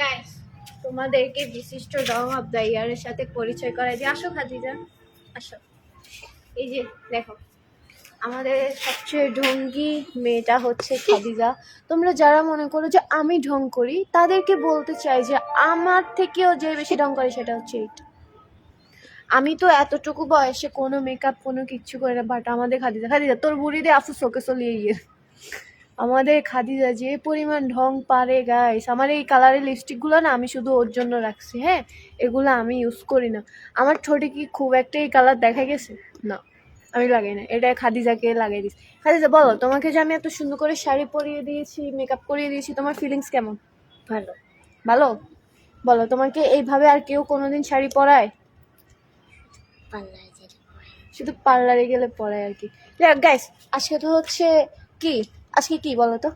Guys তোমাদেরকে বিশিষ্ট রং of the ইয়ারের সাথে পরিচয় করাই দিই আসো, খাদিজা। আসো। এই যে, দেখো, আমাদের সবচেয়ে ঢঙ্গি মেয়েটা হচ্ছে খাদিজা। তোমরা যারা মনে করো যে আমি ঢং করি, তাদেরকে বলতে চাই যে আমার থেকেও যে বেশি ঢং করে সেটা হচ্ছে এইটা আমি তো এতটুকু বয়সে কোনো মেকআপ কোনো কিচ্ছু করে না বাট আমাদের খাদিজা খাদিজা, তোর বুড়ি দিয়ে আফসোস, ওকে চলিয়ে গিয়ে। আমাদের খাদিজা যে পরিমাণ ঢং পারে গাইস আমার এই কালারের লিপস্টিকগুলো না আমি শুধু ওর জন্য রাখছি হ্যাঁ? এগুলো আমি ইউজ করি না। আমার ঠোঁটে কি খুব একটা এই কালার দেখা গেছে? না আমি লাগাই না এটা খাদিজাকে লাগাই দিস খাদিজা বলো তোমাকে যে আমি এত সুন্দর করে শাড়ি পরিয়ে দিয়েছি মেকআপ করিয়ে দিয়েছি তোমার ফিলিংস কেমন? ভালো। ভালো? বলো তোমাকে এইভাবে আর কেউ কোনোদিন শাড়ি পরায়। শুধু পার্লারে গেলে পরায় আর কি। গাইস আজকে তো হচ্ছে কি? আজকে কি বলো তো?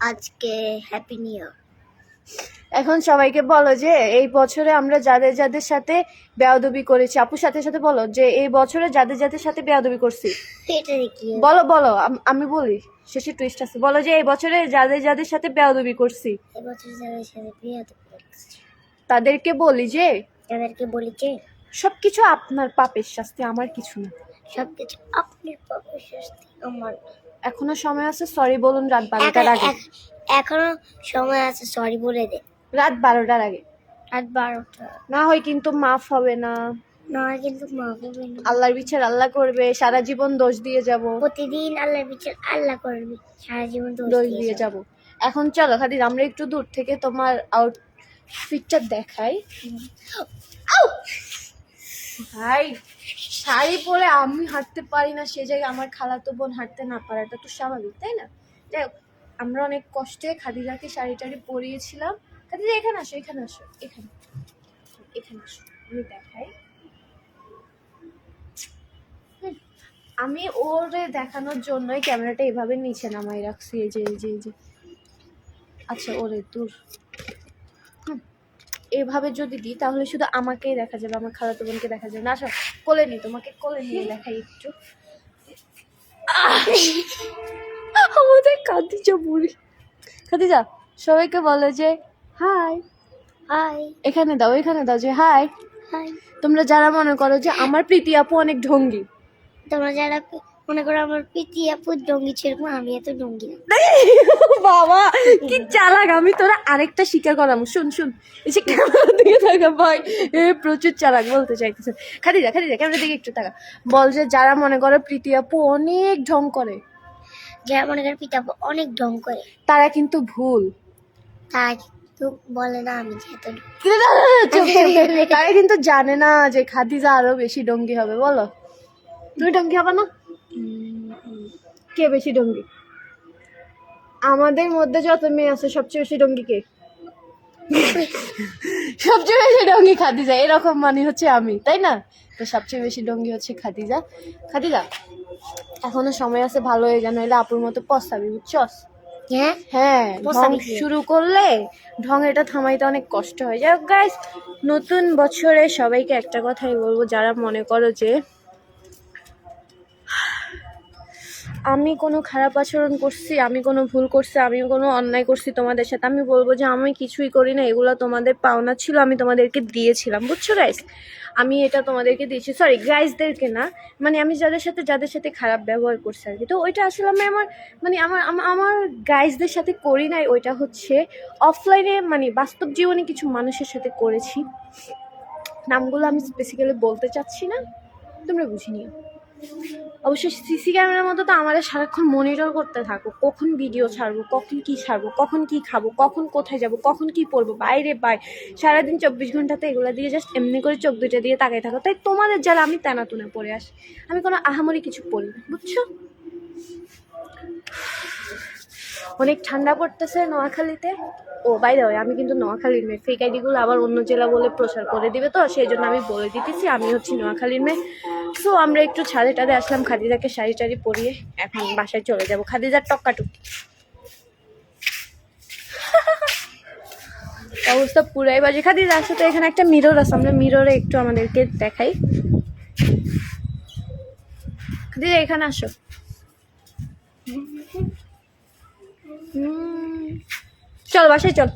আজকে হ্যাপি নিউ ইয়ার এখন সবাইকে বলো যে এই বছরে আমরা যাদের যাদের সাথে বেয়াদবি করেছি আপুর সাথে সাথে বলো যে এই বছরে যাদের যাদের সাথে বেয়াদবি করছি। এটা বলো বলো আম- আমি বলি শেষে টুইস্ট আছে। বলো যে এই বছরে যাদের যাদের সাথে বেয়াদবি করছি। এবছর যাদের সাথে বিয়ে তো করছি। তাদেরকে বলি যে তাদেরকে বলি যে সবকিছু আপনার পাপের শাস্তি আমার কিছু না। সবকিছু আপনার পক্ষে শাস্তি আমার না। এখনও সময় আছে? সরি বলুন রাত বারোটার আগে। এখ- এখনও সময় আছে সরি বলে দে। রাত বারোটার আগে। রাত বারোটা। না হয় কিন্তু মাফ হবে না। নয় কিন্তু মা বলবে না। আল্লাহর বিচার আল্লাহ করবে সারা জীবন দোষ দিয়ে যাব। প্রতিদিন আল্লাহর বিচার আল্লাহ করবে সারা জীবন দোষ দিয়ে যাব। এখন চলো খাদিজ আমরা একটু দূর থেকে তোমার আউটফিটটা দেখাই। আউ! ভাই শাড়ি পরে আমি হাঁটতে পারি না, সে জায়গায় আমার খালাতো বোন হাঁটতে না পারাটা তো স্বাভাবিক, তাই না? যাই আমরা অনেক কষ্টে খাদিজাকে শাড়ি টাড়ি পরিয়েছিলাম। খাদিজা, এখানে আসো এখানে আসো, এখানে এখানে আসো, আমি দেখাই। আমি ওরে দেখানোর জন্যই ক্যামেরাটা এভাবে নিচে নামাই রাখছি, এই যে এই যে এই যে। আচ্ছা ওরে, দূর। এভাবে যদি দিই তাহলে শুধু আমাকেই দেখা যাবে আমার খালাতো বোনকে দেখা যাবে। না আসো কোলে নি তোমাকে কোলে নিয়ে দেখাই একটু। আমাদের খাদিজা বুড়ি। খাদিজা সবাইকে বলো যে হাই। হাই। এখানে দাও এখানে দাও যে হাই। হাই। তোমরা যারা মনে করো যে আমার প্রীতি আপু অনেক ঢঙ্গি। তোমরা যারা মনে করো আমার প্রীতি আপু ডঙ্গি সেরকম আমি এত ডঙ্গি না। বাবা কি চালাক আমি তোরা আরেকটা স্বীকার করলাম শুন শুন এসে ক্যামেরা দিকে থাকা ভাই। এ প্রচুর চালাক বলতে চাইতেছে। খাদিজা খাদিজা ক্যামেরা দিকে একটু টাকা বল যে যারা মনে করে প্রীতি আপু অনেক ঢং করে যারা মনে করো পিতা আপু অনেক ঢং করে তারা কিন্তু ভুল। তারা কিন্তু বলে না আমি যেহেতু। তারা কিন্তু জানে না যে খাদিজা আরও বেশি ডঙ্গি হবে বলো। তুমি ডঙ্গি হবে না? কে বেশি ডঙ্গি? আমাদের মধ্যে যত মেয়ে আছে সবচেয়ে বেশি ডঙ্গি কে? সবচেয়ে বেশি ডঙ্গি খাদিজা এরকম মানে হচ্ছে আমি তাই না? তো সবচেয়ে বেশি ডঙ্গি হচ্ছে খাদিজা। খাদিজা এখনও সময় আছে ভালো হয়ে যেন এলে আপুর মতো পস্তাবি বুঝছস? হ্যাঁ? হ্যাঁ? শুরু করলে ঢং এটা থামাইতে অনেক কষ্ট হয় যাই গাইস নতুন বছরে সবাইকে একটা কথাই বলব যারা মনে করো যে আমি কোনো খারাপ আচরণ করছি, আমি কোনো ভুল করছি, আমি কোনো অন্যায় করছি তোমাদের সাথে, আমি বলব যে আমি কিছুই করি না, এগুলো তোমাদের পাওনা ছিল, আমি তোমাদেরকে দিয়েছিলাম, বুঝছ গাইস আমি এটা তোমাদেরকে দিয়েছি সরি গাইসদেরকে না মানে আমি যাদের সাথে যাদের সাথে খারাপ ব্যবহার করছি আর কি। তো ওইটা আসলে আমি আমার মানে আমার আমার গাইজদের সাথে করি নাই, ওইটা হচ্ছে অফলাইনে মানে বাস্তব জীবনে কিছু মানুষের সাথে করেছি। নামগুলো আমি স্পেসিক্যালি বলতে চাচ্ছি না, তোমরা বুঝে নিও। অবশ্যই সিসি ক্যামেরার মতো তো আমাদের সারাক্ষণ মনিটর করতে থাকো কখন ভিডিও ছাড়বো, কখন কি ছাড়বো, কখন কি খাব, কখন কোথায় যাব, কখন কি পড়ব বাইরে বাই সারাদিন চব্বিশ ঘন্টাতে এগুলো দিয়ে জাস্ট এমনি করে চোখ দুটো দিয়ে তাকাই থাকো। তাই তোমাদের যারা আমি তেনা তুনে পরে আসি। আমি কোনো আহামরি কিছু পড়ি বুঝছ? অনেক ঠান্ডা পড়তেছে নোয়াখালীতে। ও বাই দ্য আমি কিন্তু নোয়াখালীর মেয়ে। ফেক আইডিগুলো আবার অন্য জেলা বলে প্রচার করে দিবে তো, সেই জন্য আমি বলে দিতেছি, আমি হচ্ছি নোয়াখালীর মেয়ে। সো আমরা একটু ছাদে টাদে আসলাম, খাদিজাকে শাড়ি টাড়ি পরিয়ে এখন বাসায় চলে যাব। খাদিজার টক্কাটুকি অবস্থা পুরাই বাজে। খাদিজা আসলে তো, এখানে একটা মিরর আছে, আমরা মিররে একটু আমাদেরকে দেখাই। খাদিজা, এখানে আসো। চল বাসায় চল।